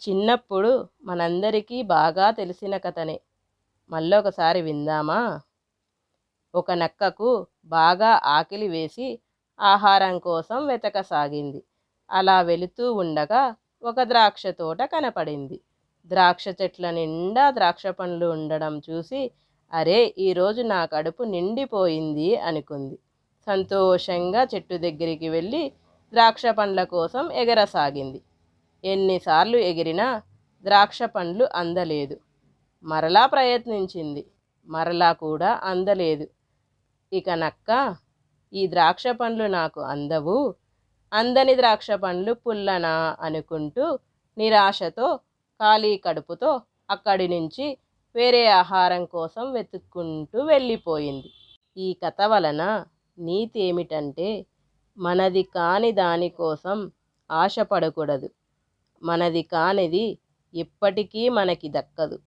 చిన్నప్పుడు మనందరికీ బాగా తెలిసిన కథనే. మళ్ళొకసారి విందామా? ఒక నక్కకు బాగా ఆకలి వేసి ఆహారం కోసం వెతకసాగింది. అలా వెళుతూ ఉండగా ఒక ద్రాక్ష తోట కనపడింది. ద్రాక్ష చెట్ల నిండా ద్రాక్ష పండ్లు ఉండడం చూసి అరే ఈరోజు నా కడుపు నిండిపోయింది అనుకుంది. సంతోషంగా చెట్టు దగ్గరికి వెళ్ళి ద్రాక్ష పండ్ల కోసం ఎగరసాగింది. ఎన్నిసార్లు ఎగిరినా ద్రాక్ష పండ్లు అందలేదు. మరలా ప్రయత్నించింది. మరలా కూడా అందలేదు. ఇక నక్క ఈ ద్రాక్ష పండ్లు నాకు అందవు. అందని ద్రాక్ష పండ్లు పుల్లనా అనుకుంటూ నిరాశతో ఖాళీ కడుపుతో అక్కడి నుంచి వేరే ఆహారం కోసం వెతుక్కుంటూ వెళ్ళిపోయింది. ఈ కథ వలన నీతి ఏమిటంటే మనది కాని దానికోసం ఆశపడకూడదు. మనది కానిది ఎప్పటికీ మనకి దక్కదు.